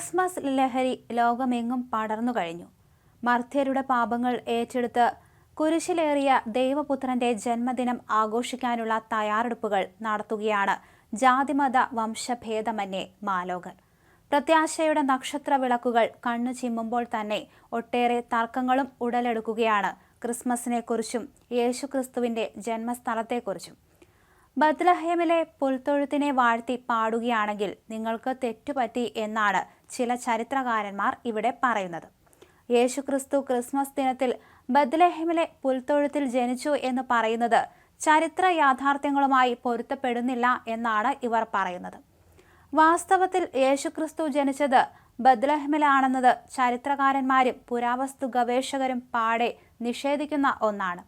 Christmas ലഹരി ലോകമെങ്ങും പടർന്നു കഴിഞ്ഞു. മർത്യരുടെ പാപങ്ങൾ ഏറ്റെടുത്ത് കുരിശിലേറിയ ദൈവപുത്രന്റെ ജന്മദിനം ആഘോഷിക്കാനുള്ള തയ്യാറെടുപ്പുകൾ നടത്തുകയാണ് ജാതിമത വംശഭേദമന്യേ മാലോകർ പ്രത്യാശയുടെ നക്ഷത്ര വിളക്കുകൾ കണ്ണു ചിമ്മുമ്പോൾ തന്നെ ഒട്ടേറെ തർക്കങ്ങളും ഉടലെടുക്കുകയാണ് ക്രിസ്മസിനെക്കുറിച്ചും യേശുക്രിസ്തുവിന്റെ ജന്മസ്ഥലത്തെക്കുറിച്ചും. ബദ്ലഹേമിലെ പുൽത്തൊഴുത്തിനെ വാഴ്ത്തി പാടുകയാണെങ്കിൽ നിങ്ങൾക്ക് തെറ്റുപറ്റി എന്നാണ് ചില ചരിത്രകാരന്മാർ ഇവിടെ പറയുന്നത്. യേശുക്രിസ്തു ക്രിസ്മസ് ദിനത്തിൽ ബദ്ലഹേമിലെ പുൽത്തൊഴുത്തിൽ ജനിച്ചു എന്ന് പറയുന്നത് ചരിത്ര യാഥാർത്ഥ്യങ്ങളുമായി പൊരുത്തപ്പെടുന്നില്ല എന്നാണ് ഇവർ പറയുന്നത്. വാസ്തവത്തിൽ യേശുക്രിസ്തു ജനിച്ചത് ബദ്ലഹമിലാണെന്നത് ചരിത്രകാരന്മാരും പുരാവസ്തു ഗവേഷകരും പാടെ നിഷേധിക്കുന്ന ഒന്നാണ്.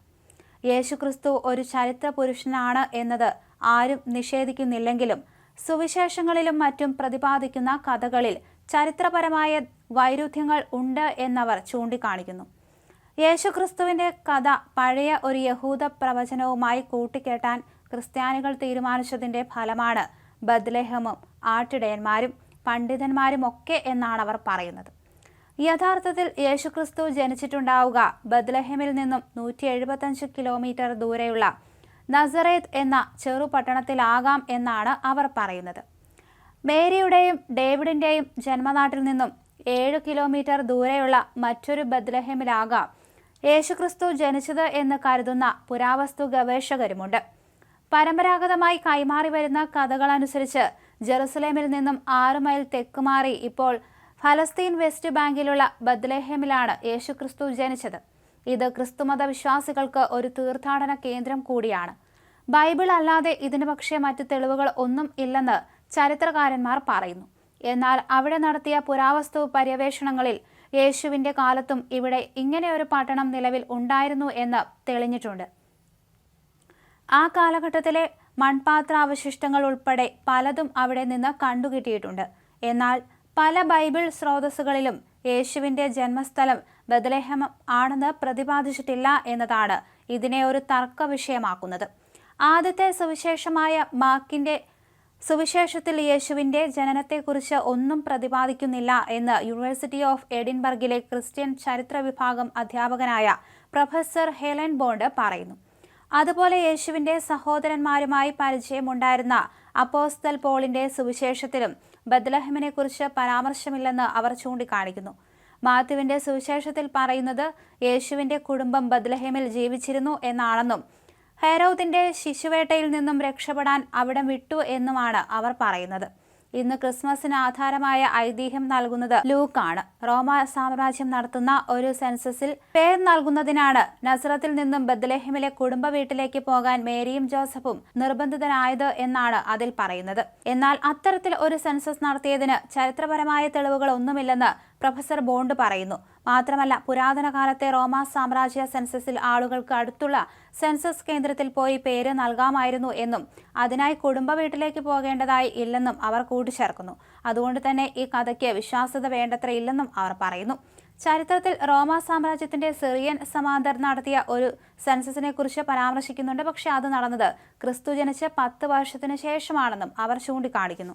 യേശുക്രിസ്തു ഒരു ചരിത്ര പുരുഷനാണ് എന്നത് ആരും നിഷേധിക്കുന്നില്ലെങ്കിലും സുവിശേഷങ്ങളിലും മറ്റും പ്രതിപാദിക്കുന്ന കഥകളിൽ ചരിത്രപരമായ വൈരുദ്ധ്യങ്ങൾ ഉണ്ട് എന്നവർ ചൂണ്ടിക്കാണിക്കുന്നു. യേശുക്രിസ്തുവിന്റെ കഥ പഴയ ഒരു യഹൂദ പ്രവചനവുമായി കൂട്ടിക്കെട്ടാൻ ക്രിസ്ത്യാനികൾ തീരുമാനിച്ചതിന്റെ ഫലമാണ് ബദ്ലേഹമും ആട്ടിടയന്മാരും പണ്ഡിതന്മാരും ഒക്കെ എന്നാണ് അവർ പറയുന്നത്. യഥാർത്ഥത്തിൽ യേശുക്രിസ്തു ജനിച്ചിട്ടുണ്ടാവുക. ബദ്ലഹേമിൽ നിന്നും നൂറ്റി എഴുപത്തഞ്ച് കിലോമീറ്റർ ദൂരെയുള്ള നസറേത്ത് എന്ന ചെറു പട്ടണത്തിലാകാം എന്നാണ് അവർ പറയുന്നത്. മേരിയുടെയും ഡേവിഡിന്റെയും ജന്മനാട്ടിൽ നിന്നും ഏഴ് കിലോമീറ്റർ ദൂരെയുള്ള മറ്റൊരു ബദ്ലഹേമിലാകാം യേശുക്രിസ്തു ജനിച്ചത് എന്ന് കരുതുന്ന പുരാവസ്തു ഗവേഷകരുമുണ്ട്. പരമ്പരാഗതമായി കൈമാറി വരുന്ന കഥകളനുസരിച്ച് ജെറുസലേമിൽ നിന്നും ആറ് മൈൽ തെക്കുമാറി ഇപ്പോൾ ഫലസ്തീൻ വെസ്റ്റ് ബാങ്കിലുള്ള ബദ്ലേഹേമിലാണ് യേശുക്രിസ്തു ജനിച്ചത്. ഇത് ക്രിസ്തുമത വിശ്വാസികൾക്ക് ഒരു തീർത്ഥാടന കേന്ദ്രം കൂടിയാണ്. ബൈബിൾ അല്ലാതെ ഇതിനു പക്ഷേ മറ്റ് തെളിവുകൾ ഒന്നും ഇല്ലെന്ന് ചരിത്രകാരന്മാർ പറയുന്നു. എന്നാൽ അവിടെ നടത്തിയ പുരാവസ്തു പര്യവേഷണങ്ങളിൽ യേശുവിന്റെ കാലത്തും ഇവിടെ ഇങ്ങനെ ഒരു പട്ടണം നിലവിൽ ഉണ്ടായിരുന്നു എന്ന് തെളിഞ്ഞിട്ടുണ്ട്. ആ കാലഘട്ടത്തിലെ മൺപാത്ര അവശിഷ്ടങ്ങൾ ഉൾപ്പെടെ പലതും അവിടെ നിന്ന് കണ്ടുകിട്ടിയിട്ടുണ്ട്. എന്നാൽ പല ബൈബിൾ സ്രോതസ്സുകളിലും യേശുവിന്റെ ജന്മസ്ഥലം ബദലേഹം ആണെന്ന് പ്രതിപാദിച്ചിട്ടില്ല എന്നതാണ് ഇതിനെ ഒരു തർക്ക വിഷയമാക്കുന്നത്. ആദ്യത്തെ സുവിശേഷമായ മാക്കിന്റെ സുവിശേഷത്തിൽ യേശുവിന്റെ ജനനത്തെക്കുറിച്ച് ഒന്നും പ്രതിപാദിക്കുന്നില്ല എന്ന് യൂണിവേഴ്സിറ്റി ഓഫ് എഡിൻബർഗിലെ ക്രിസ്ത്യൻ ചരിത്ര വിഭാഗം അധ്യാപകനായ പ്രൊഫസർ ഹെലൻ ബോണ്ട് പറയുന്നു. അതുപോലെ യേശുവിന്റെ സഹോദരന്മാരുമായി പരിചയമുണ്ടായിരുന്ന അപ്പോസ്തൽ പോളിന്റെ സുവിശേഷത്തിലും ബദ്ലഹമിനെ കുറിച്ച് പരാമർശമില്ലെന്ന് അവർ ചൂണ്ടിക്കാണിക്കുന്നു. മാത്യുവിന്റെ സുവിശേഷത്തിൽ പറയുന്നത് യേശുവിന്റെ കുടുംബം ബദ്ലഹേമിൽ ജീവിച്ചിരുന്നു എന്നാണെന്നും ഹെരോദിന്റെ ശിശുവേട്ടയിൽ നിന്നും രക്ഷപ്പെടാൻ അവിടെ വിട്ടു എന്നുമാണ് അവർ പറയുന്നത്. ഇന്ന് ക്രിസ്മസിന് ആധാരമായ ഐതിഹ്യം നൽകുന്നത് ലൂക്കാണ്. റോമ സാമ്രാജ്യം നടത്തുന്ന ഒരു സെൻസസിൽ പേർ നൽകുന്നതിനാണ് നസ്രത്തിൽ നിന്നും ബദലഹിമിലെ കുടുംബ വീട്ടിലേക്ക് പോകാൻ മേരിയും ജോസഫും നിർബന്ധിതനായത് എന്നാണ് അതിൽ പറയുന്നത്. എന്നാൽ അത്തരത്തിൽ ഒരു സെൻസസ് നടത്തിയതിന് ചരിത്രപരമായ തെളിവുകൾ ഒന്നുമില്ലെന്ന് പ്രൊഫസർ ബോണ്ട് പറയുന്നു. മാത്രമല്ല പുരാതന കാലത്തെ റോമാ സാമ്രാജ്യ സെൻസസിൽ ആളുകൾക്ക് അടുത്തുള്ള സെൻസസ് കേന്ദ്രത്തിൽ പോയി പേര് നൽകാമായിരുന്നു എന്നും അതിനായി കുടുംബ വീട്ടിലേക്ക് പോകേണ്ടതായി ഇല്ലെന്നും അവർ കൂട്ടിച്ചേർക്കുന്നു. അതുകൊണ്ട് തന്നെ ഈ കഥയ്ക്ക് വിശ്വാസ്യത വേണ്ടത്ര ഇല്ലെന്നും അവർ പറയുന്നു. ചരിത്രത്തിൽ റോമ സാമ്രാജ്യത്തിന്റെ സിറിയൻ സമാന്തർ നടത്തിയ ഒരു സെൻസസിനെ കുറിച്ച് പരാമർശിക്കുന്നുണ്ട്. പക്ഷേ അത് നടന്നത് ക്രിസ്തു ജനിച്ച് പത്ത് വർഷത്തിന് ശേഷമാണെന്നും അവർ ചൂണ്ടിക്കാണിക്കുന്നു.